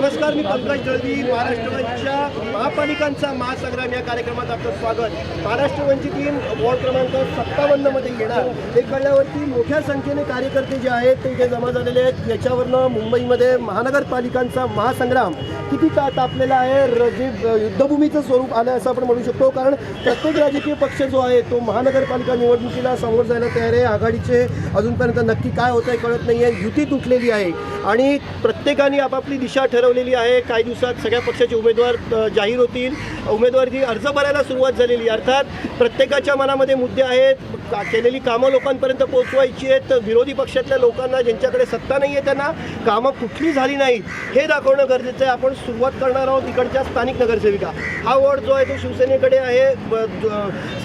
नमस्कार मी पंकज दळवी महाराष्ट्रवादीच्या महापालिकांचा महासंग्राम या कार्यक्रमात आपलं स्वागत. महाराष्ट्र वंचित टीम वॉर्ड क्रमांक सत्तावन्नमध्ये येणार हे कळल्यावरती मोठ्या संख्येने कार्यकर्ते जे आहेत ते इथे जमा झालेले आहेत. याच्यावरनं मुंबईमध्ये महानगरपालिकांचा महासंग्राम किती का तापलेला आहे? जे युद्धभूमीचं स्वरूप आलं असं आपण म्हणू शकतो. कारण प्रत्येक राजकीय पक्ष जो आहे तो महानगरपालिका निवडणुकीला समोर जायला तयार आहे. आघाडीचे अजूनपर्यंत नक्की काय होतं आहे कळत नाही आहे युती तुटलेली आहे. आणि प्रत्येकाने आपापली दिशा ठरवलेली आहे. काही दिवसात सगळ्या पक्षाचे उमेदवार जाहीर होतील. उमेदवारी अर्ज भरायला सुरुवात झालेली आहे. अर्थात प्रत्येकाच्या मनामध्ये मुद्दे आहेत. का- केलेली कामं लोकांपर्यंत पोहोचवायची आहेत. विरोधी पक्षातल्या लोकांना ज्यांच्याकडे सत्ता नाही आहे त्यांना कामं कुठली झाली नाहीत हे दाखवणं गरजेचं आहे. आपण सुरुवात करणार आहोत इकडच्या स्थानिक नगरसेविका. हा वॉर्ड जो आहे तो शिवसेनेकडे आहे.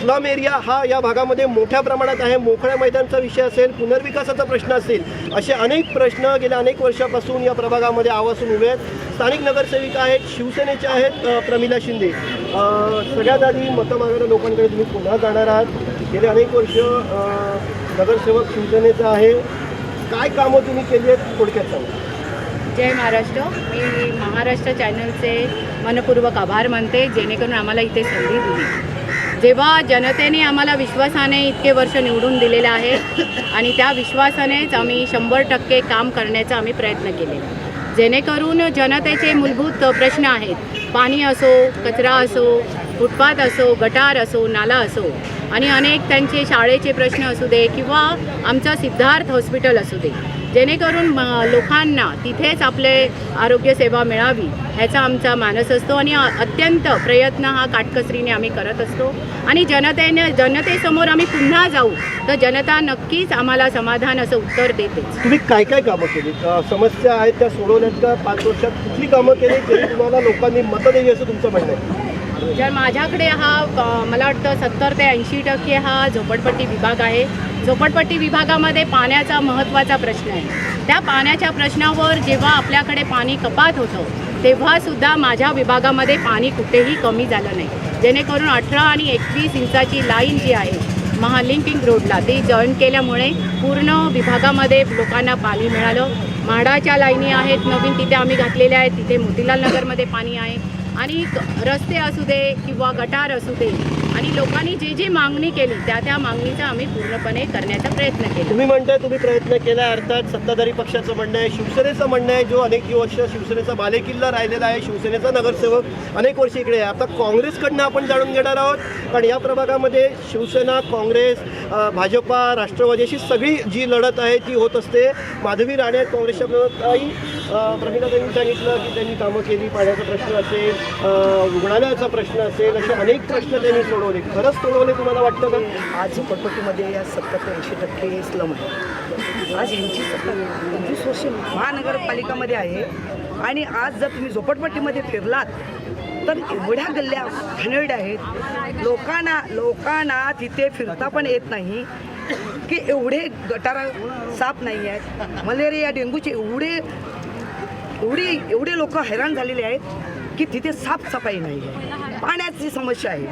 स्लम एरिया हा या भागामध्ये मोठ्या प्रमाणात आहे. मोकळ्या मैदानचा विषय असेल पुनर्विकासाचा प्रश्न असेल असे अनेक प्रश्न गेल्या अनेक वर्षापासून या प्रभागामध्ये आवासून उभे आहेत. स्थानिक नगरसेविका आहेत शिवसेनेच्या आहेत प्रमिला शिंदे. सगळ्यात आधी मतं मागणाऱ्या लोकांकडे तुम्ही पुन्हा जाणार आहात. गेले अनेक वर्ष नगरसेवक शिवसेनेचा आहे. काय कामं तुम्ही केली आहेत थोडक्यात सांगा. जय महाराष्ट्र. मी महाराष्ट्र चॅनलचे मनपूर्वक आभार मानते जेणेकरून आम्हाला इथे संधी दिली. जेव्हा जनतेने आम्हाला विश्वासाने इतके वर्ष निवडून दिलेलं आहे आणि त्या विश्वासानेच आम्ही शंभर टक्के काम करण्याचा आम्ही प्रयत्न केलेला जेणेकरून जनतेचे मूलभूत प्रश्न आहेत. पाणी असो कचरा असो फुटपाथ असो गटार असो नाला असो आणि अनेक त्यांचे शाळेचे प्रश्न असू दे किंवा आमचं सिद्धार्थ हॉस्पिटल असू दे. जेणेकरून म- लोकांना तिथेच आपले आरोग्यसेवा मिळावी ह्याचा आमचा मानस असतो आणि अत्यंत प्रयत्न हा काटकसरीने आम्ही करत असतो. आणि जनतेने जनतेसमोर आम्ही पुन्हा जाऊ तर जनता नक्कीच आम्हाला समाधान असं उत्तर देते तुम्ही काय काय कामं केली? समस्या आहेत त्या सोडवण्याच्या पाच वर्षात कुठली कामं केली ज्यांनी तुम्हाला लोकांनी मतं द्यावी असं तुमचं म्हणणं आहे? जर माझ्याकडे हा मला वाटतं सत्तर ते ऐंशी टक्के हा झोपडपट्टी विभाग आहे. झोपडपट्टी विभागामध्ये पाण्याचा महत्त्वाचा प्रश्न आहे. त्या पाण्याच्या प्रश्नावर जेव्हा आपल्याकडे पाणी कपात होतं तेव्हासुद्धा माझ्या विभागामध्ये पाणी कुठेही कमी झालं नाही. जेणेकरून अठरा आणि एकवीस इंचाची लाईन जी आहे महालिंकिंग रोडला ती जॉईन केल्यामुळे पूर्ण विभागामध्ये लोकांना पाणी मिळालं. म्हाडाच्या लाईनी आहेत नवीन तिथे आम्ही घातलेल्या आहेत तिथे मोतीलाल नगरमध्ये पाणी आहे. आणि रस्ते असू दे किंवा गटार असू दे आणि लोकांनी जी जी मागणी केली त्या त्या मागणीचा आम्ही पूर्णपणे करण्याचा प्रयत्न केला. तुम्ही म्हणताय तुम्ही प्रयत्न केला अर्थात सत्ताधारी पक्षाचं म्हणणं आहे शिवसेनेचं म्हणणं आहे जो अनेक वर्ष शिवसेनेचा बालेकिल्ला राहिलेला आहे शिवसेनेचा नगरसेवक अनेक वर्ष इकडे आहे. आता काँग्रेसकडनं आपण जाणून घेणार आहोत कारण या प्रभागामध्ये शिवसेना काँग्रेस भाजपा राष्ट्रवादी अशी सगळी जी लढत आहे ती होत असते. माधवी राणे काँग्रेसच्या काही प्रमिला त्यांनी सांगितलं की त्यांनी कामं केली पाण्याचा प्रश्न असेल रुग्णालयाचा प्रश्न असेल असे अनेक प्रश्न त्यांनी सोडवले. खरंच तुडवले तुम्हाला वाटतं का? आज झोपडपट्टीमध्ये या सत्तर ते ऐंशी टक्के स्लम आहे. आज यांची सत्तर पंचवीस वर्ष महानगरपालिकामध्ये आहे. आणि आज जर तुम्ही झोपडपट्टीमध्ये फिरलात तर एवढ्या गल्ल्या घाणेरड्या आहेत. लोकांना लोकांना तिथे फिरता पण येत नाही की एवढे गटारा साप नाही आहेत. मलेरिया डेंग्यूचे एवढे एवढे एवढे लोक हैराण झालेले आहेत. की तिथे साफसफाई नाही आहे. पाण्याची समस्या आहे.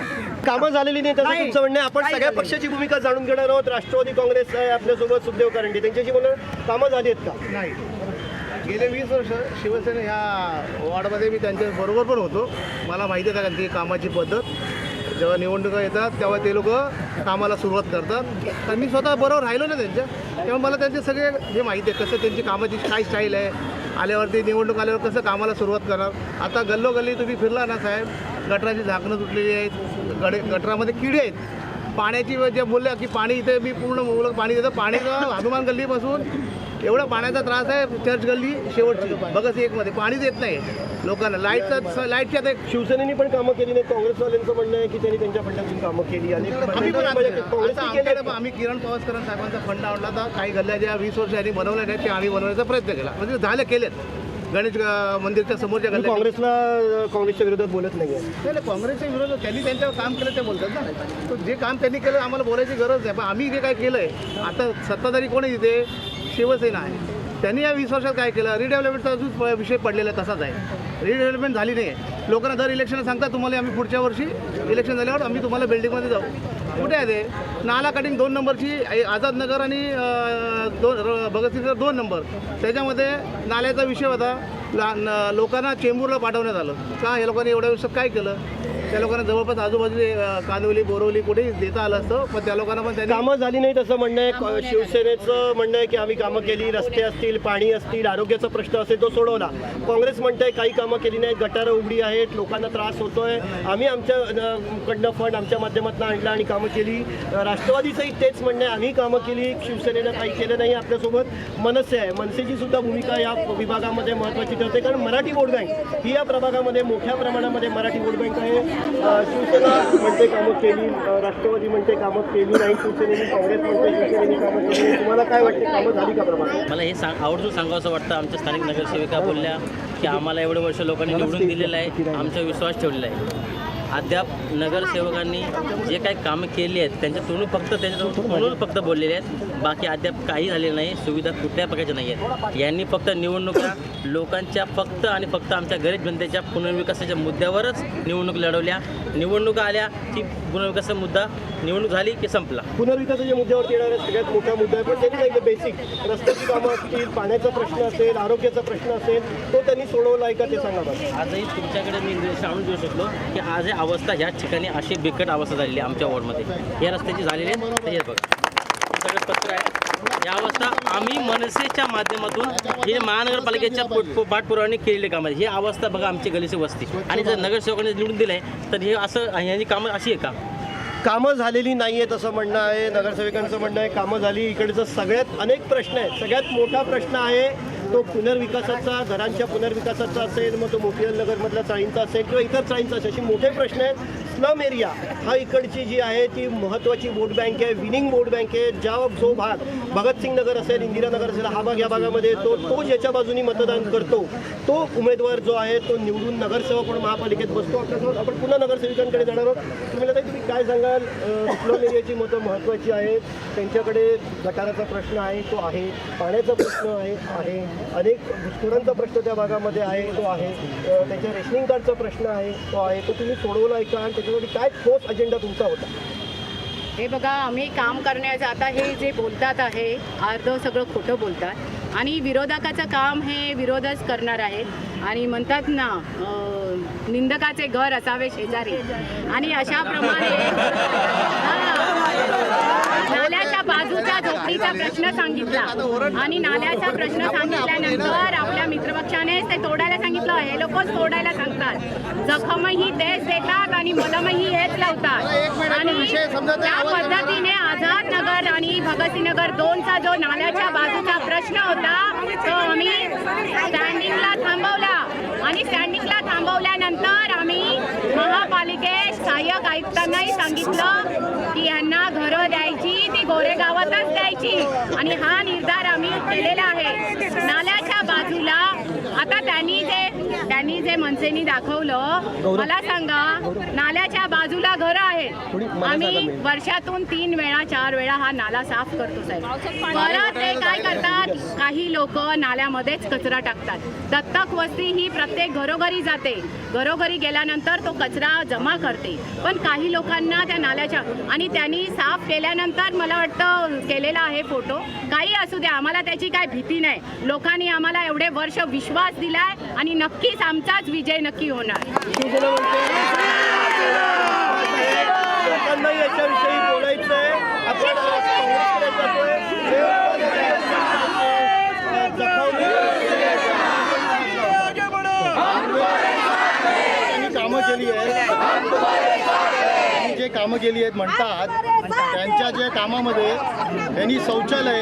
कामं झालेली नाही तसं नाही. तुमचं म्हणणं आहे. आपण सगळ्या झालेली पक्षाची भूमिका जाणून घेणार आहोत. राष्ट्रवादी काँग्रेस आहे आपल्यासोबत सुखदेव कारंडे. त्यांच्याशी बोलणं कामं झाली आहेत का? नाही. गेले वीस वर्ष शिवसेना ह्या वॉर्डमध्ये मी त्यांच्या बरोबर पण होतो. मला माहिती आहे त्यांची कामाची पद्धत. जेव्हा निवडणुका येतात तेव्हा ते लोक कामाला सुरुवात करतात. तर मी स्वतः बरोबर राहिलो ना त्यांच्या. तेव्हा मला त्यांचे सगळे हे माहिती आहे कसं त्यांची कामाची काय स्टाईल आहे आल्यावरती निवडणूक आल्यावर कसं कामाला सुरुवात करणार? आता गल्लोगल्ली तुम्ही फिरला ना साहेब गटराची झाकणं तुटलेली आहेत गडे गटरामध्ये किडे आहेत. पाण्याची जे बोलल्या की पाणी इथे मी पूर्ण मुबलक पाणी देतो. पाणी हनुमान गल्लीपासून एवढा पाण्याचा त्रास आहे चर्च गल्ली शेवटची. बघत एकमध्ये पाणीच येत नाही. लोकांना लाईटचं लाईटची आता एक शिवसेनेनी पण कामं केली नाही काँग्रेसवाल्यांचं म्हणणं आहे की त्यांनी त्यांच्या फंडातून कामं केली आणि आम्ही पण आता- आम्ही किरण पवासकर साहेबांचा फंड आणला तर काही गल्ल्या ज्या वीस वर्ष यांनी बनवल्या नाहीत त्या आम्ही बनवण्याचा प्रयत्न केला. म्हणजे झाले केलेत. गणेश मंदिरच्या समोरच्या गल्ल्या काँग्रेसला काँग्रेसच्या विरोधात बोलत नाही नाही नाही, काँग्रेसच्या विरोधात त्यांनी त्यांचं काम केलं ते बोलतात ना. जे काम त्यांनी केलं आम्हाला बोलायची गरज नाही. पण आम्ही जे काय केलं आहे आता सत्ताधारी कोण तिथे शिवसेना आहे. त्यांनी या वीस वर्षात काय केलं? रिडेव्हलपमेंटचा अजून प- विषय पडलेला तसाच आहे. रिडेव्हलपमेंट झाली नाही आहे लोकांना दर इलेक्शन सांगतात तुम्हाला आम्ही पुढच्या वर्षी इलेक्शन झाल्यावर आम्ही तुम्हाला बिल्डिंगमध्ये जाऊ. कुठे आहे ते? नाला कटिंग दोन नंबरची आझादनगर आझाद नगर आणि दोन भगतसिंगनगर दोन नंबर. त्याच्यामध्ये नाल्याचा विषय होता. लोकांना चेंबूरला पाठवण्यात आलं. का या लोकांनी एवढ्या दिवसात काय केलं? त्या लोकांना जवळपास आजूबाजूले अ, कांदिवली बोरवली कुठेही देता आलं असतं पण त्या लोकांना पण त्यांनी कामं झाली नाहीत असं म्हणणं आहे. क- शिवसेनेचं म्हणणं आहे की आम्ही कामं केली रस्ते असतील पाणी असतील आरोग्याचा प्रश्न असेल तो सोडवला. काँग्रेस म्हणतंय काही कामं केली नाहीत गटारं उघडी आहेत लोकांना त्रास होतोय. आम्ही आमच्या कडनं फंड आमच्या माध्यमातून आणला आणि कामं केली. राष्ट्रवादीचंही तेच म्हणणं आहे. आम्ही कामं केली शिवसेनेनं काही केलं नाही आपल्यासोबत. मनसे आहे. मनसेची सुद्धा भूमिका या विभागामध्ये महत्त्वाची ठरते कारण मराठी वोट बँक ही या प्रभागामध्ये मोठ्या प्रमाणामध्ये मराठी वोट बँक आहे. शिवसेना म्हणते कामं केली राष्ट्रवादी म्हणते कामं केली नाही शिवसेनेने काँग्रेस म्हणते शिवसेनेने कामं केली तुम्हाला काय वाटते कामं झाली का प्रभागात मला हे सांग आवडून सांगावं असं वाटतं. आमच्या स्थानिक नगरसेविका बोलल्या की आम्हाला एवढे वर्ष लोकांनी निवडून दिलेलं आहे. आमचा विश्वास ठेवलेला आहे. अद्याप नगरसेवकांनी जे काही कामं केली आहेत त्यांच्या तोंडून फक्त त्याच्या म्हणून फक्त बोललेले आहेत. बाकी अद्याप काही झालेलं नाही सुविधा कुठल्याही प्रकारच्या नाही आहेत. यांनी फक्त निवडणुका लोकांच्या फक्त आणि फक्त आमच्या गरीब जनतेच्या पुनर्विकासाच्या मुद्द्यावरच निवडणूक लढवल्या. निवडणुका आल्या की पुनर्विकासाचा मुद्दा निवडणूक झाली की संपला. पुनर्विकासाच्या मुद्द्यावरती येणारा सगळ्यात मोठा मुद्दा आहे पण त्यांनी बेसिक रस्त्याची कामं असतील पाण्याचा प्रश्न असेल आरोग्याचा प्रश्न असेल तो त्यांनी सोडवला आहे का ते सांगा आजही तुमच्याकडे मी आणून देऊ शकलो की आज ही अवस्था ह्या ठिकाणी अशी बिकट अवस्था झालेली आहे आमच्या वॉर्डमध्ये. या रस्त्याची झालेली आहे. बघा. सगळं पत्र आहे. या अवस्था आम्ही मनसेच्या माध्यमातून हे महानगरपालिकेच्या पोट- पाठपुरावाने केलेले काम आहे ही अवस्था बघा आमची गलीची वस्ती. आणि जर नगरसेवकांनी निवडून दिलं आहे तर हे असं ह्याची कामं अशी आहे का? कामं झालेली नाही आहेत असं म्हणणं आहे. नगरसेवकांचं म्हणणं आहे कामं झाली. इकडचं सगळ्यात अनेक प्रश्न आहेत. सगळ्यात मोठा प्रश्न आहे तो पुनर्विकासाचा घरांच्या पुनर्विकासाचा असेल मग तो मोतियाल नगरमधला चाळींचा असेल किंवा इतर चाळींचा असेल असे मोठे प्रश्न आहेत. स्लम एरिया हा इकडची जी आहे ती महत्त्वाची वोट बँक आहे विनिंग वोट बँक आहे. ज्या जो भाग भगतसिंग नगर असेल इंदिरानगर असेल हा भाग या भागामध्ये येतो. तो ज्याच्या बाजूनी मतदान करतो. तो उमेदवार जो आहे तो निवडून नगरसेवक म्हणून महापालिकेत बसतो. आपल्यासोबत आपण पुन्हा नगरसेविकांकडे जाणार आहोत. तुम्ही तुम्ही काय सांगाल? स्लम एरियाची मतं महत्त्वाची आहेत. त्यांच्याकडे गटाराचा प्रश्न आहे तो आहे. पाण्याचा प्रश्न आहे आहे. अनेक घुसखोरांचा प्रश्न त्या भागामध्ये आहे तो आहे. त्याच्या त्यांच्या रेशनिंग कार्डचा प्रश्न आहे तो आहे. तो तुम्ही सोडवला आहे का त्याच्यासाठी काय ठोस अजेंडा तुमचा होता? हे बघा आम्ही काम करण्याचं आता हे जे बोलतात आहे अर्ध सगळं खोटं बोलतात. आणि विरोधकाचं काम हे विरोधच करणार आहेत. आणि म्हणतात ना निंदकाचे घर असावे शेजारी. आणि अशा प्रमाणे हा. नाल्याच्या बाजूच्या झोपडीचा प्रश्न सांगितला. आणि नाल्याचा प्रश्न सांगितल्यानंतर आपल्या मित्रपक्षाने ते तोडायला सांगितलं. हे लोक तोडायला सांगतात. जखमही तेच देतात आणि मलमही हेच लावतात. आणि त्या पद्धतीने आझाद नगर आणि भगतसिंग नगर दोनचा जो नाल्याच्या बाजूचा प्रश्न होता तो आम्ही स्टँडिंगला थांबवला. आणि स्टँडिंगला थांबवल्यानंतर आम्ही महापालिकेत सहाय्यक आयुक्तांनाही सांगितलं की यांना घरं द्यायची ती गोरेगावातच द्यायची. आणि हा निर्धार आम्ही केलेला आहे. नाल्याच्या बाजूला आता त्यांनी जे त्यांनी जे मनसेनी दाखवलं मला सांगा नाल्याच्या बाजूला घरं आहेत. आम्ही वर्षातून तीन वेळा चार वेळा हा नाला साफ करतो साहेब. परत ते काय करतात काही लोक नाल्यामध्येच कचरा टाकतात. दत्तक वस्ती ही प्रत्येक घरोघरी जाते. घरोघरी गेल्यानंतर तो कचरा जमा करते. पण काही लोकांना त्या नाल्याच्या आणि त्यांनी साफ केल्यानंतर मला वाटतं केलेला आहे फोटो. काही असू द्या आम्हाला त्याची काय भीती नाही. लोकांनी आम्हाला एवढे वर्ष विश्वास दिलाय आणि नक्कीच आमचाच विजय नक्की होणार. शिवसेना म्हणते लोकांना याच्याविषयी बोलायचं आहे आपण त्यांनी कामं केली आहेत. जे कामं केली आहेत म्हणतात त्यांच्या जे कामामध्ये त्यांनी शौचालय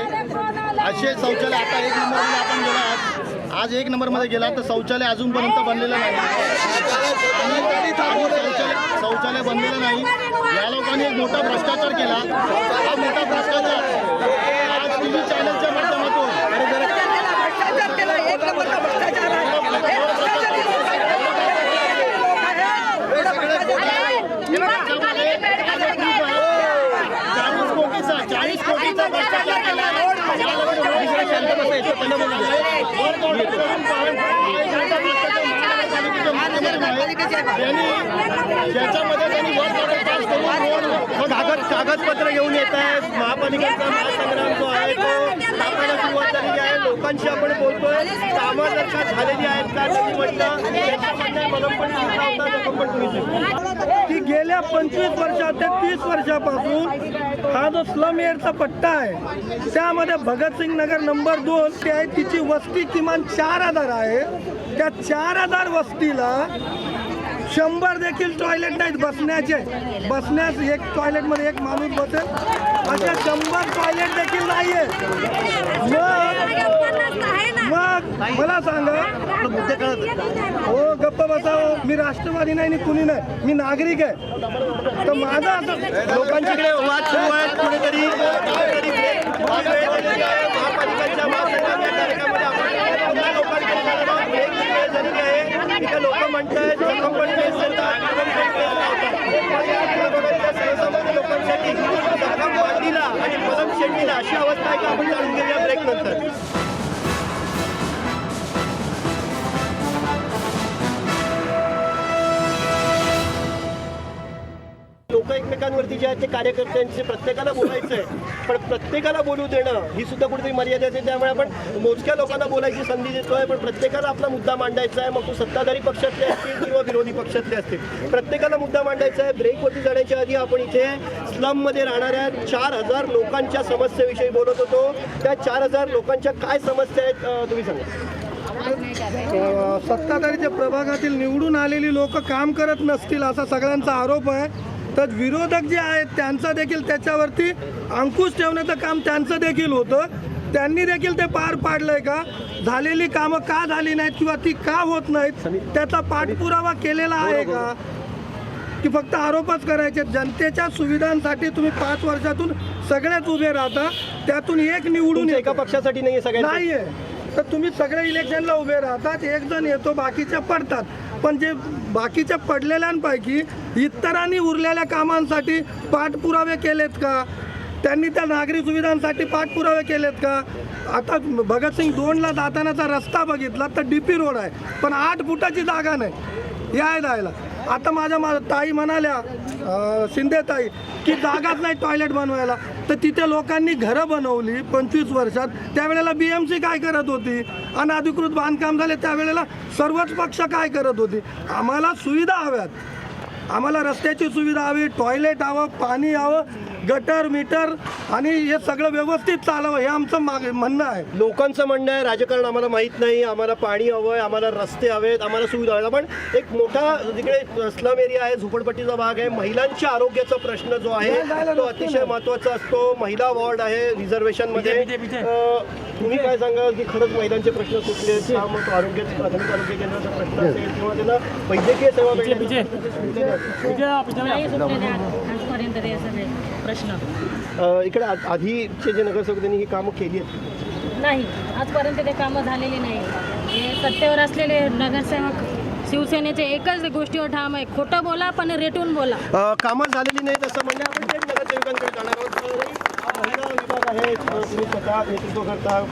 असे शौचालय आता एक नंबरमध्ये आपण गेलात आज एक नंबरमध्ये गेला तर शौचालय अजूनपर्यंत बनलेलं नाही शौचालय शौचालय बनलेलं नाही या लोकांनी एक मोठा भ्रष्टाचार केला हा मोठा भ्रष्टाचार आज टी व्ही चॅनलच्या माध्यमातून चाळीस कोटीचा चाळीस कोटीचा भ्रष्टाचार केला या लोकांनी शांत बसा, इथे पहिलं बोलू द्या. त्यांनी ज्याच्यामध्ये त्यांनी वर पास करून कागद कागदपत्र घेऊन येत आहेत. महापालिकेचा महासंग्राम जो आहे तो स्थापना सुरुवात झालेली आहे लोकांची लोकांशी आपण बोलतोय. कामं जर का झालेली आहेत का तुम्ही म्हटलं की गेल्या पंचवीस वर्षात ते तीस वर्षापासून हा जो स्लम एअरचा पट्टा आहे त्यामध्ये भगतसिंग नगर नंबर दोन ते आहे तिची वस्ती किमान चार हजार आहे. त्या चार हजार वस्तीला शंभर देखील टॉयलेट नाहीत बसण्याचे. बसण्यास एक टॉयलेटमध्ये एक माणूस बसेल. अशा शंभर टॉयलेट देखील नाही आहे मग मग मला सांगा. हो गप्प बसाव. मी राष्ट्रवादी नाही आणि कुणी नाही. मी नागरिक आहे. तर माझं असं लोकांच्याकडे वाद सुरू आहेत कुणीतरी कुणीतरी वाद वेळ झालेली आहे. महापालिकांच्या महासंघाच्या कार्यक्रमामध्ये आपण पुन्हा लोकांकडे जाणार आहोत. एक वेळ झालेली आहे इथे लोक म्हणतायत जखम पण केस देतात, जखम पण केस लावतात. या सर्वसामान्य लोकांसाठी जागा मांडीला आणि पदम शेंडीला अशी अवस्था आहे की आपण जाणून घेऊया ब्रेक नंतर. लोक एकमेकांवरती जे आहेत ते कार्यकर्त्यांचे प्रत्येकाला बोलायचं आहे पण प्रत्येकाला बोलू देणं ही सुद्धा कुठेतरी मर्यादा आहे. त्यामुळे आपण मोजक्या लोकांना बोलायची संधी देतोय पण प्रत्येकाला आपला मुद्दा मांडायचा आहे. मग तो सत्ताधारी पक्षातले असतील किंवा विरोधी पक्षातले असतील प्रत्येकाला मुद्दा मांडायचा आहे. ब्रेकवरती जाण्याच्या आधी आपण इथे स्लममध्ये राहणाऱ्या चार हजार लोकांच्या समस्येविषयी बोलत होतो. त्या चार हजार लोकांच्या काय समस्या आहेत तुम्ही सांगा. सत्ताधारीच्या प्रभागातील निवडून आलेली लोक काम करत नसतील असा सगळ्यांचा आरोप आहे. तर विरोधक जे आहेत त्यांचं देखील त्याच्यावरती अंकुश ठेवण्याचं काम त्यांचं देखील होतं. त्यांनी देखील ते पार पाडलंय का? झालेली कामं का झाली नाहीत किंवा ती का होत नाहीत? त्याचा पाठपुरावा केलेला आहे का? की फक्त आरोपच करायचे. जनतेच्या सुविधांसाठी तुम्ही पाच वर्षातून सगळेच उभे राहता. त्यातून एक निवडून. एका पक्षासाठी नाही सगळ्यांना नाहीये. तर तुम्ही सगळे इलेक्शनला उभे राहतात. एक जण येतो बाकीचे पडतात. पण जे बाकीच्या पडलेल्यांपैकी इतरांनी उरलेल्या कामांसाठी पाठपुरावे केलेत का? त्यांनी त्या नागरी सुविधांसाठी पाठपुरावे केलेत का? आता भगतसिंग दोनला जातानाचा रस्ता बघितला तर डी पी रोड आहे. पण आठ फुटाची जागा नाही. याय जायला. आता माझ्या मा ताई म्हणाल्या शिंदे ताई की जागाच नाही टॉयलेट बनवायला. तर तिथे लोकांनी घरं बनवली पंचवीस वर्षात. त्यावेळेला बी एम सी काय करत होती? अनधिकृत बांधकाम झाले त्यावेळेला सर्वच पक्ष काय करत होती? आम्हाला सुविधा हव्यात. आम्हाला रस्त्याची सुविधा हवी टॉयलेट हवं पाणी हवं गटर मीटर आणि हे सगळं व्यवस्थित चालावं हे आमचं माग म्हणणं आहे लोकांचं म्हणणं आहे राजकारण आम्हाला माहीत नाही आम्हाला पाणी हवं आहे आम्हाला रस्ते हवेत आम्हाला सुविधा हव्यात पण एक मोठा जिकडे स्लम एरिया आहे झोपडपट्टीचा भाग आहे महिलांच्या आरोग्याचा प्रश्न जो आहे तो अतिशय महत्त्वाचा असतो महिला वॉर्ड आहे रिझर्वेशनमध्ये तुम्ही काय सांगाल की खरंच महिलांचे प्रश्न सुटले मग प्राथमिक आरोग्य केंद्राचा प्रश्न असेल किंवा त्यांना वैद्यकीय सेवा मिळण्याचा नाही सुटलेले आज- आजपर्यंत ते सगळे प्रश्न इकडे आधीचे जे नगरसेवक त्यांनी ही कामं केली आहेत. नाही आजपर्यंत ते कामं झालेली नाही. हे सत्तेवर असलेले नगरसेवक शिवसेनेचे एकच गोष्टीवर ठाम आहे. खोटं बोला पण रेटून बोला. कामं झालेली नाहीत असं म्हणणे आपण थेट नगरसेवकांकडे जाणार आहोत. अ, महिला विभाग आहे अ, तुम्ही स्वतः नेतृत्व करता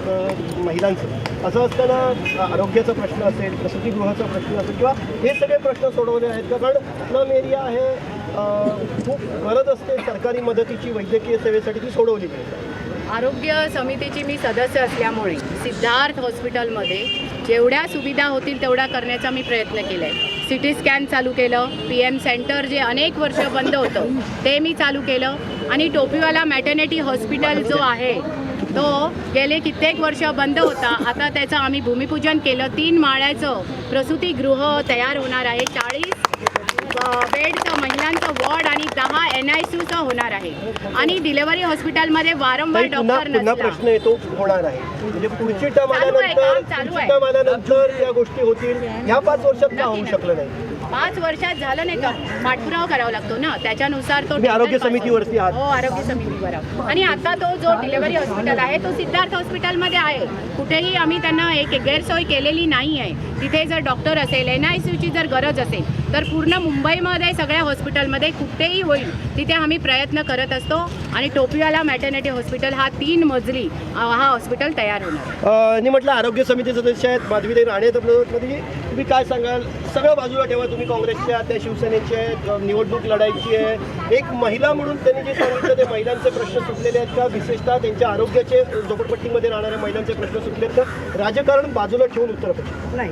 महिलांचं. असं असताना आरोग्याचा प्रश्न असेल प्रसूतीगृहाचा प्रश्न असेल किंवा हे सगळे प्रश्न सोडवले आहेत का? कारण स्लम एरिया आहे खूप गरज असते सरकारी मदतीची वैद्यकीय सेवेसाठी ती सोडवली. आरोग्य समितीची मी सदस्य असल्यामुळे सिद्धार्थ हॉस्पिटलमध्ये जेवढ्या सुविधा होतील तेवढ्या करण्याचा मी प्रयत्न केला आहे सी टी स्कॅन चालू केलं पी एम सेंटर जे अनेक वर्ष बंद होतं ते मी चालू केलं. आणि टोपीवाला मॅटर्निटी हॉस्पिटल जो आहे तो गेले कित्येक वर्ष बंद होता. आता त्याचं आम्ही भूमिपूजन केलं. तीन माळ्याचं प्रसूतीगृह तयार होणार आहे. चाळीस बेडचं महिलांचं वॉर्ड आणि दहा एन आय सीचं होणार आहे. आणि डिलेव्हरी हॉस्पिटलमध्ये वारंवार डॉक्टर पुन्हा प्रश्न येतो होणार आहे. म्हणजे पुढची टर्म चालू आहे, आल्यानंतर काम चालू पुढची आहे. टर्म आल्यानंतर या गोष्टी होतील. ह्या पाच वर्षात का होऊ शकलं नाही? पाच वर्षात झालं नाही का? पाठपुरावा करावा लागतो ना? त्याच्यानुसार तो आरोग्य समितीवरती. हो आरोग्य समितीवर. आणि आता तो जो डिलेव्हरी हॉस्पिटल आहे तो सिद्धार्थ हॉस्पिटलमध्ये आहे. कुठेही आम्ही त्यांना एक गैरसोय केलेली नाही आहे तिथे जर डॉक्टर असेल एन आय सीची जर गरज असेल तर पूर्ण मुंबईमध्ये सगळ्या हॉस्पिटलमध्ये कुठेही होईल तिथे आम्ही प्रयत्न करत असतो. आणि टोपिवाला मॅटर्निटी हॉस्पिटल हा तीन मजली हा हॉस्पिटल तयार होणार. आणि म्हटलं आरोग्य समिती सदस्य आहेत माधवीताई राणे तुम्ही काय सांगाल? सगळं बाजूला ठेवा तुम्ही काँग्रेसच्या त्या शिवसेनेचे निवडणूक लढायची आहे. एक महिला म्हणून त्यांनी जे सांगितलं ते महिलांचे प्रश्न सुटलेले आहेत का? विशेषतः त्यांच्या आरोग्याचे झोपडपट्टीमध्ये राहणाऱ्या महिलांचे प्रश्न सुटले आहेत का? राजकारण बाजूला ठेवून उत्तर नाही.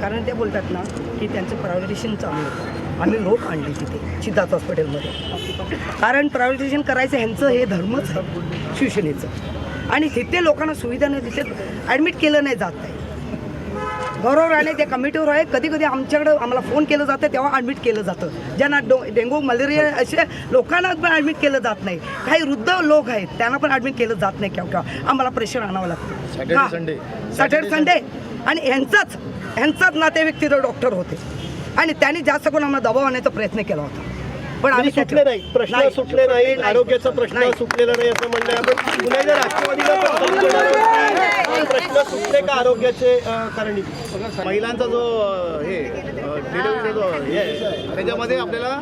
कारण ते बोलतात ना की त्यांचं प्रायव्हेटेशन चालू होतं. आम्ही लोक आणली तिथे सिद्धार्थ हॉस्पिटलमध्ये. कारण प्रायव्हेटेशन करायचं ह्यांचं हे धर्मच आहे शिवसेनेचं. आणि तिथे लोकांना सुविधा नाही तिथे ॲडमिट केलं नाही जात नाही गौरव राणे त्या कमिटीवर आहे कधी कधी आमच्याकडं आम्हाला फोन केलं जातं तेव्हा ॲडमिट केलं जातं. ज्यांना डो डेंगू मलेरिया असे लोकांना पण ॲडमिट केलं जात नाही. काही वृद्ध लोक आहेत त्यांना पण ॲडमिट केलं जात नाही केव्हा केव्हा. आम्हाला प्रेशर आणावं लागतं? Sunday. सॅटर्डे संडे आणि यांचाच यांचाच नातेवाईक तिथं डॉक्टर होते. आणि त्यांनी जास्त करून आम्हाला दबाव आणण्याचा प्रयत्न केला होता. पण आम्ही सुटले नाही प्रश्न सुटले नाही आरोग्याचा प्रश्न. सुटलेला नाही असं म्हणणं. आपण पुन्हा एकदा राष्ट्रवादीला प्रश्न सुटले का आरोग्याचे कारणी महिलांचा जो हे डिलिव्हरीचा जो हे. आहे, त्याच्यामध्ये आपल्याला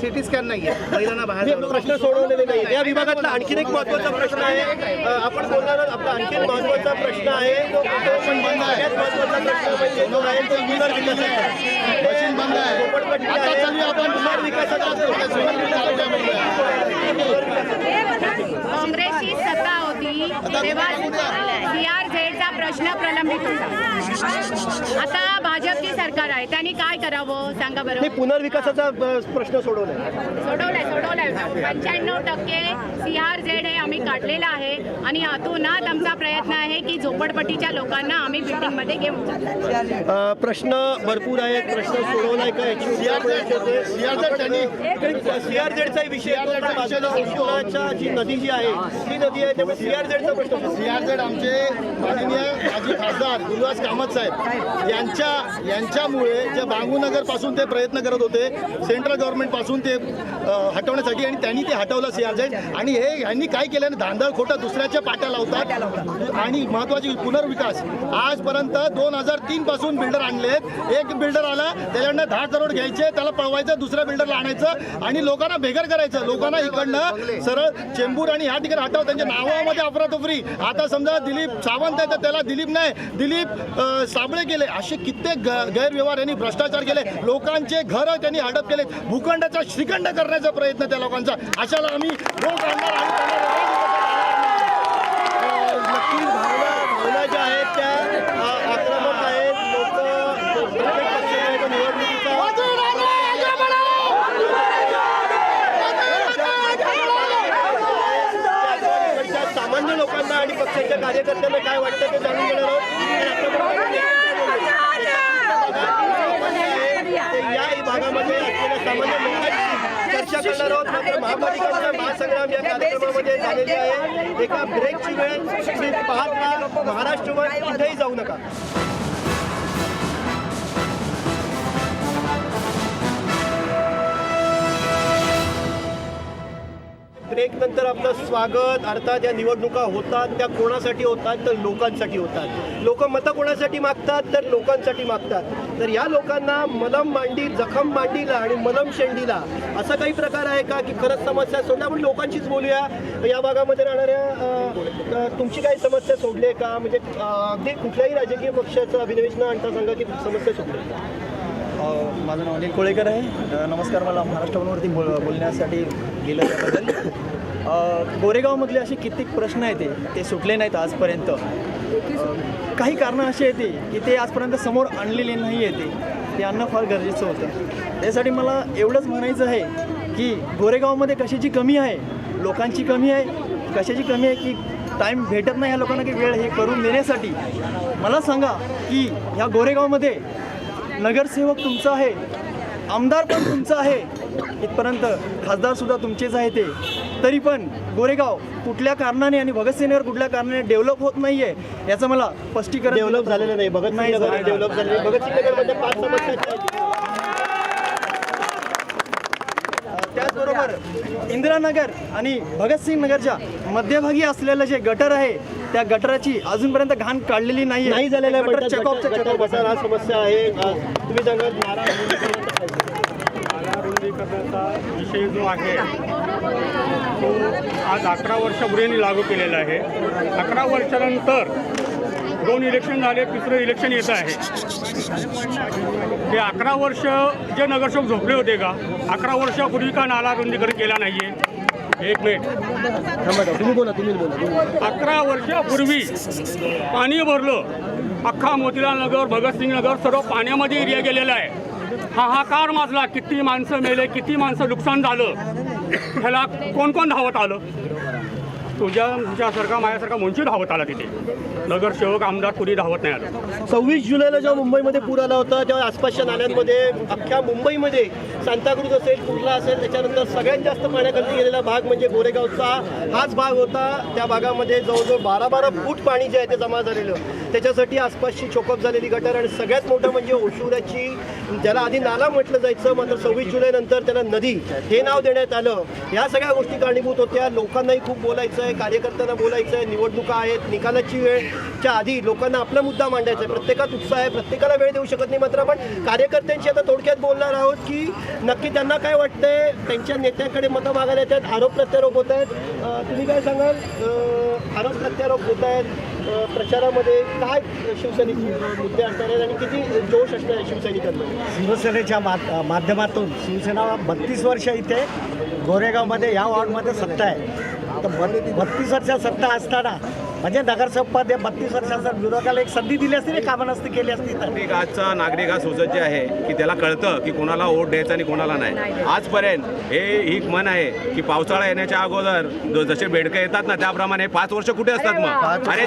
सिटी स्कॅन नाही आहे. महिलांना बाहेर हे. प्रश्न सोडवलेले नाही. या विभागातला आणखीन एक महत्त्वाचा प्रश्न आहे. आपण बोलणार आपला आणखीन महत्त्वाचा प्रश्न आहे. तो महत्त्वाचा प्रश्न म्हणजे जो आहे. तो पुनर्विकासाचा मशीन बंद आहे झोपडपट्टी आता आहे, चालू आपण पुनर्विकासाचा काँग्रेसची सत्ता होती तेव्हा प्रश्न प्रलंबित होता आता भाजपची सरकार आहे त्यांनी काय करावं? सांगा बरं. पुनर्विकासाचा प्रश्न सोडवलाय. सोडवलाय सोडवलाय. पंच्याण्णव टक्के सी आर झेड हे आम्ही काढलेलं आहे आणि यातूनच आमचा प्रयत्न आहे की झोपडपट्टीच्या लोकांना आम्ही बिल्डिंगमध्ये घेऊन अ, प्रश्न भरपूर आहेत. प्रश्न सोडवलाय का? याची CRZ त्यांनी- सीआरझेडचा विषय येतो, पण जी नदी जी आहे ती नदी आहे त्यामुळे सीआरझेडचा प्रश्न. सीआरझेड आमचे माननीय माजी खासदार गुरुराज कामत साहेब यांच्या यांच्यामुळे जे बांगूनगरपासून ते प्रयत्न करत होते सेंट्रल गव्हर्नमेंटपासून ते हटवण्यासाठी आणि त्यांनी ते हटवलं सीआरझेड आणि हे यांनी काय केलं? धांदळ खोटं दुसऱ्याच्या पाट्या लावतात. आणि महत्वाची पुनर्विकास. आजपर्यंत दोन हजार तीन पासून बिल्डर आणलेत एक बिल्डर आला त्याच्याकडनं दहा करोड घ्यायचे त्याला पळवायचं दुसऱ्या बिल्डरला आणायचं आणि लोकांना बेघर करायचं. लोकांना इकडनं सरळ चेंबूर आणि ह्या ठिकाणी हटव. त्यांच्या नावामध्ये अफरातफरी. आता समजा दिलीप सावंत आहे तर त्याला दिलीप नाही. दिलीप साबळे केले असे कित्येक ग- गैरव्यवहार यांनी भ्रष्टाचार केले. लोकांचे घरं त्यांनी हडप केले भूखंडाचा श्रीखंड करण्याचा प्रयत्न त्या लोकांचा. अशाला आम्ही रोख आणणार आणि त्यांना अ, नक्कीच भावना भावना ज्या आहेत त्या अ, आक्रमक आहेत लोक प्रत्येक पक्षाने तो निवडणुकीचा त्या सामान्य लोकांना आणि पक्षाच्या कार्यकर्त्यांना काय वाटतं ते जाणून घेणार आहोत. या विभागामध्ये असलेल्या सामान्य लोकांची चर्चा करणार आहोत. मात्र महापालिकेचा महासंग्राम या कार्यक्रमामध्ये झालेली आहे. एका ब्रेकची वेळ तुम्ही पाहत राहा. महाराष्ट्रवर कुठेही जाऊ नका. ब्रेक नंतर आपलं स्वागत अर्थात या निवडणुका होतात त्या कोणासाठी होतात? तर लोकांसाठी होतात. लोक मतं कोणासाठी मागतात? तर लोकांसाठी मागतात. तर या लोकांना मलम मांडी जखम मांडीला आणि मलम शेंडीला असा काही प्रकार आहे का? की खरंच समस्या सोडल्या? आपण लोकांचीच बोलूया. या भागामध्ये राहणाऱ्या तुमची काही समस्या सोडली आहे का? म्हणजे अगदी कुठल्याही राजकीय पक्षाचं अभिनवेश न आणता सांगा की समस्या सोडली आहे. माझं नाव अनिल कोळेकर आहे. नमस्कार मला महाराष्ट्रावरती बोल बोलण्यासाठी गेलं त्याबद्दल. गोरेगावमधले असे कित्येक प्रश्न आहेत ते- सुटले नाहीत आजपर्यंत. काही कारणं अशी येते की ते आजपर्यंत समोर आणलेले नाही येते ते आणणं फार गरजेचं होतं. त्यासाठी मला एवढंच म्हणायचं आहे की गोरेगावमध्ये कशाची कमी आहे? लोकांची कमी आहे? कशाची कमी आहे की टाईम भेटत नाही ह्या लोकांना की वेळ हे करून देण्यासाठी? मला सांगा की ह्या गोरेगावमध्ये नगरसेवक तुमचा आहे. आमदार पण तुमचा आहे. इथपर्यंत खासदार सुद्धा तुमचेच आहे ते. तरी पण गोरेगाव कुठल्या कारणाने आणि भगतसेनेवर कुठल्या कारणाने डेव्हलप होत नाहीये याचं मला स्पष्टीकरण डेव्हलप झालेलं नाही. भगत नाही. डेव्हलप झालेलं. नाही. भगत सिंग नगरमध्ये पाच समस्या आहेत. त्या त्याचबरोबर इंदिरानगर आणि भगतसिंग नगरच्या मध्यभागी असलेलं जे गटर आहे त्या गटराची अजूनपर्यंत घाण काढलेली नाही नाही झालेलं आहे हा समस्या आहे. तुम्ही सांगा नारा? रुंदीकरणाचा विषय जो आहे तो आज अकरा वर्षापूर्वी लागू केलेला आहे. अकरा वर्षानंतर दोन इलेक्शन झाले तिसरं इलेक्शन येत आहे. ते अकरा वर्ष जे नगरसेवक झोपले होते का? अकरा वर्षापूर्वी का नाला रुंदीकरण केला नाही आहे एक मिनिट. तुम्ही बोला तुम्ही बोला. अकरा वर्षापूर्वी पाणी भरलं. अख्खा मोतीलाल नगर भगतसिंग नगर सर्व पाण्यामध्ये एरिया गेलेला आहे. हाहाकार माजला. किती माणसं मेले किती माणसं नुकसान झालं? ह्याला कोण कोण धावत आलं? तुझ्या तुझ्यासारखा माझ्यासारखा मुंशी धावत आला तिथे. नगरसेवक आमदार कुणी धावत नाही आलं सव्वीस जुलैला जेव्हा मुंबईमध्ये पूर आला होता तेव्हा आसपासच्या नाल्यांमध्ये अख्ख्या मुंबईमध्ये सांताक्रूज असेल कुर्ला असेल त्याच्यानंतर सगळ्यात जास्त पाण्याखाली गेलेला भाग म्हणजे गोरेगावचा हाच भाग होता. त्या भागामध्ये जवळजवळ बारा बारा फूट पाणी जे आहे ते जमा झालेलं. त्याच्यासाठी आसपासची चोकअप झालेली गटर आणि सगळ्यात मोठं म्हणजे ओशुराची ज्याला आधी नाला म्हटलं जायचं मात्र सव्वीस जुलैनंतर त्याला नदी हे नाव देण्यात आलं. या सगळ्या गोष्टी कारणीभूत होत्या. लोकांनाही खूप बोलायचं आहे कार्यकर्त्यांना बोलायचं आहे निवडणुका आहेत निकालाची वेळच्या आधी लोकांना आपला मुद्दा मांडायचा आहे प्रत्येकात उत्साह आहे प्रत्येकाला वेळ देऊ शकत नाही मात्र आपण कार्यकर्त्यांशी आता थोडक्यात बोलणार आहोत की नक्की त्यांना काय वाटतंय? त्यांच्या नेत्याकडे मतं मागायला येतात आरोप प्रत्यारोप होत आहेत. तुम्ही काय सांगाल? आरोप प्रत्यारोप होत आहेत. प्रचारामध्ये काय शिवसैनिक मुद्दे असणार आहेत आणि किती जोश असणार आहे शिवसैनिकांना शिवसेनेच्या मा- माध्यमातून शिवसेना बत्तीस वर्ष इथे गोरेगावमध्ये या वॉर्डमध्ये सत्ता आहे. तर बत्तीस वर्ष सत्ता असताना म्हणजे नगरसेवक बत्तीस वर्षाचा विरोधाला एक संधी दिली असती कामं नसती केली असती तर नागरिक आजचा नागरिक हा सुसज्ज आहे की त्याला कळतं की कोणाला वोट द्यायचा आणि कोणाला नाही. आजपर्यंत हे ही एक मन आहे की पावसाळा येण्याच्या अगोदर जो- जसे बेडकं येतात ना त्याप्रमाणे पाच वर्ष कुठे असतात मग? अरे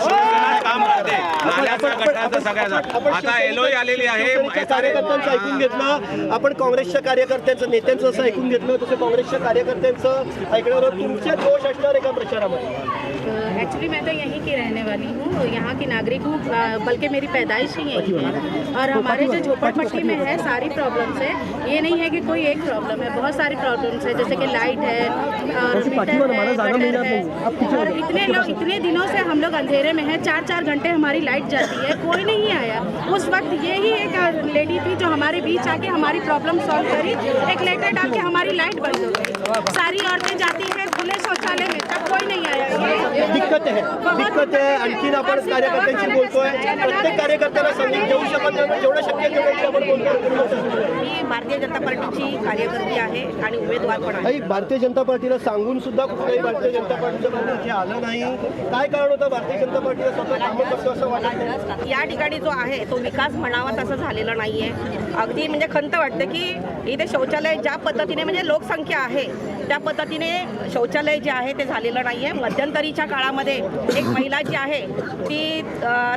काम करते. नाल्याचं सगळ्याचं आता एलओई आलेली आहे. कार्यकर्त्यांचं ऐकून घेतलं. आपण काँग्रेसच्या कार्यकर्त्यांचं नेत्यांचं असं ऐकून घेतलं. तसं काँग्रेसच्या कार्यकर्त्यांचं आहोत तुमचे दोष असणार आहे का प्रचारामध्ये. एक्चुअली मैं तो यहीं की रहने वाली हूँ यहाँ की नागरिक हूँ बल्कि मेरी पैदाइश ही यहीं है। और हमारे जो झोपड़पट्टी में है सारी प्रॉब्लम्स है। ये नहीं है कि कोई एक प्रॉब्लम है बहुत सारी प्रॉब्लम्स है जैसे कि लाइट है और मीटर है गटर है। और इतने लोग इतने दिनों से हम लोग अंधेरे में हैं चार चार घंटे हमारी लाइट जाती है कोई नहीं आया। उस वक्त ये ही एक लेडी थी जो हमारे बीच आके हमारी प्रॉब्लम सॉल्व करी एक लेटर डाल के हमारी लाइट बंद हो गई। सारी औरतें जाती हैं खुले शौचालय कोई नहीं आया दिक्कत है दिक्कत है आणखीन आपण कार्यकर्त्यांशी बोलतोय. प्रत्येक कार्यकर्त्याला संधी देऊ शकत नाही. जेवढं शक्य तेवढं आपण बोलतोय मी भारतीय जनता पार्टीची कार्यकर्ती आहे आणि उमेदवार पण आहे भारतीय जनता पार्टीला सांगून सुद्धा कुठल्याही भारतीय जनता पार्टीचं इथे आलं नाही. काय कारण होतं? भारतीय जनता पार्टीला स्वतः कामं करतो असं वाटत या ठिकाणी जो आहे तो विकास म्हणावा तसा झालेला नाही आहे अगदी म्हणजे खंत वाटते की इथे शौचालय ज्या पद्धतीने म्हणजे लोकसंख्या आहे त्या पद्धतीने शौचालय जे आहे ते झालेलं नाही आहे मध्यंतरीच्या काळामध्ये एक महिला जी आहे ती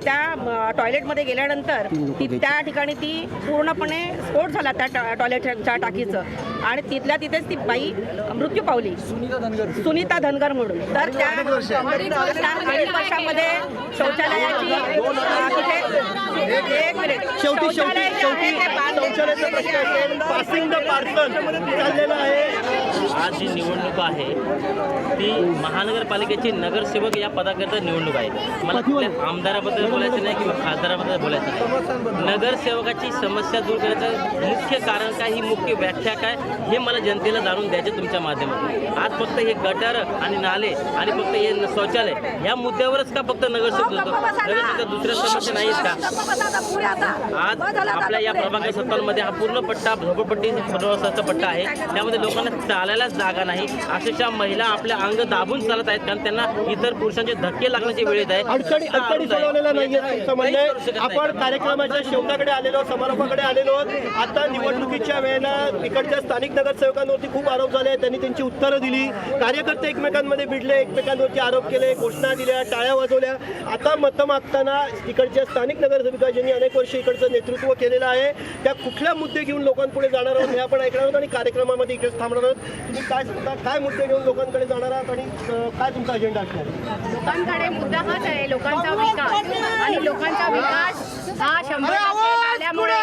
त्या टॉयलेटमध्ये गेल्यानंतर ती त्या ठिकाणी ती पूर्णपणे स्फोट झाला त्या टॉ- टॉयलेटच्या टाकीचं. आणि तिथल्या तिथेच ती बाई मृत्यू पावली. सुनीता धनगर. म्हणून. तर त्या अडीच वर्षामध्ये शौचालयाची एक मिनिट. शेवटी शेवटी शौचालय पासिंग द पार्सल चाललेलं आहे. आज जी निवडणूक आहे ती महानगरपालिकेची नगरसेवक या पदाकरता निवडणूक आहे. मला कुठल्या आमदाराबद्दल बोलायचं नाही किंवा खासदाराबद्दल बोलायचं नाही. नगरसेवकाची समस्या दूर करायचं मुख्य कारण काय ही मुख्य व्याख्या काय हे मला जनतेला जाणून द्यायचं तुमच्या माध्यमातून. आज फक्त हे गटार आणि नाले आणि फक्त हे शौचालय या मुद्द्यावरच का फक्त नगरसेवक होतो नगरसेवक दुसऱ्या समस्या नाहीत का? आज आपल्या या प्रभाग सत्तांमध्ये हा पूर्ण पट्टा झोपडपट्टी पुनर्वसनाचा पट्टा आहे. त्यामध्ये लोकांना चालायलाच जागा नाही. अक्षरशः महिला आपल्या अंग दाबून चालत आहेत कारण त्यांना इतर पुरुषांचे धक्के लागण्याची वेळ येत आहे. अडचणी अडचणी सोडवलेल्या नाहीये. तुमचं म्हणणं आहे. आपण कार्यक्रमाच्या शेवटाकडे आलेलो समारोपाकडे आलेलो. आता निवडणुकीच्या वेळेला इकडच्या स्थानिक नगरसेवकांवरती खूप आरोप झाले त्यांनी त्यांची उत्तरं दिली. कार्यकर्ते एकमेकांमध्ये भिडले एकमेकांवरती आरोप केले घोषणा दिल्या टाळ्या वाजवल्या. आता मतं मागताना इकडच्या स्थानिक नगरसेविका ज्यांनी अनेक वर्ष इकडचं नेतृत्व केलेलं आहे त्या कुठल्या मुद्दे घेऊन लोकांपुढे जाणार आहोत हे आपण ऐकणार आहोत आणि कार्यक्रमामध्ये इकडेच थांबणार आहोत. तुम्ही काय सांगता काय मुद्दे घेऊन लोकांकडे जाणार आहात आणि काय तुमचा अजेंडा असणार आहे? लोकांकडे मुद्दा हाच आहे लोकांचा विकास. आणि लोकांचा विकास हा शंभर आल्यामुळे